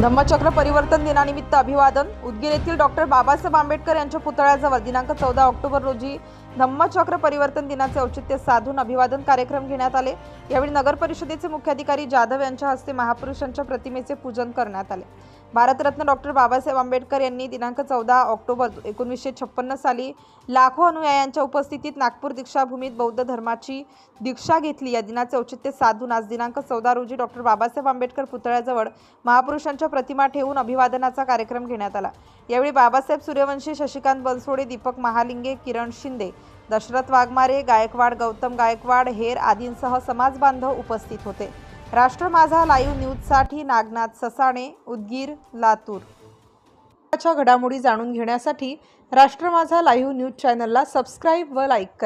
धम्मचक्र परिवर्तन दिनानिमित्त अभिवादन. उदगीर येथील डॉक्टर बाबासाहेब आंबेडकर यांच्या पुतळ्याजवळ दिनांक चौदा ऑक्टोबर रोजी धम्मचक्र परिवर्तन दिनाचे औचित्य साधून अभिवादन कार्यक्रम घेण्यात आले. यावेळी नगर परिषदेचे मुख्याधिकारी जाधव यांच्या हस्ते महापुरुषांच्या प्रतिमेचे पूजन करण्यात आले. भारतरत्न डॉक्टर बाबासाहेब आंबेडकर यांनी दिनांक चौदा ऑक्टोबर एकोणीसशे छप्पन्न साली लाखो अनुयायांच्या उपस्थितीत नागपूर दीक्षाभूमीत बौद्ध धर्माची दीक्षा घेतली. या दिनाचे औचित्य साधून आज दिनांक चौदा रोजी डॉक्टर बाबासाहेब आंबेडकर पुतळ्याजवळ महापुरुषांच्या प्रतिमा ठेवून अभिवादनाचा कार्यक्रम घेण्यात आला. यावेळी बाबासाहेब सूर्यवंशी शशिकांत बनसोडे दीपक महालिंगे किरण शिंदे दशरथ वाघमारे गायकवाड गौतम गायकवाड हेर आदींसह समाजबांधव उपस्थित होते. राष्ट्र माझा लाईव्ह न्यूजसाठी नागनाथ ससाणे उदगीर लातूर. घडामोडी जाणून घेण्यासाठी राष्ट्र माझा लाईव्ह न्यूज चॅनलला सबस्क्राईब व लाईक करा.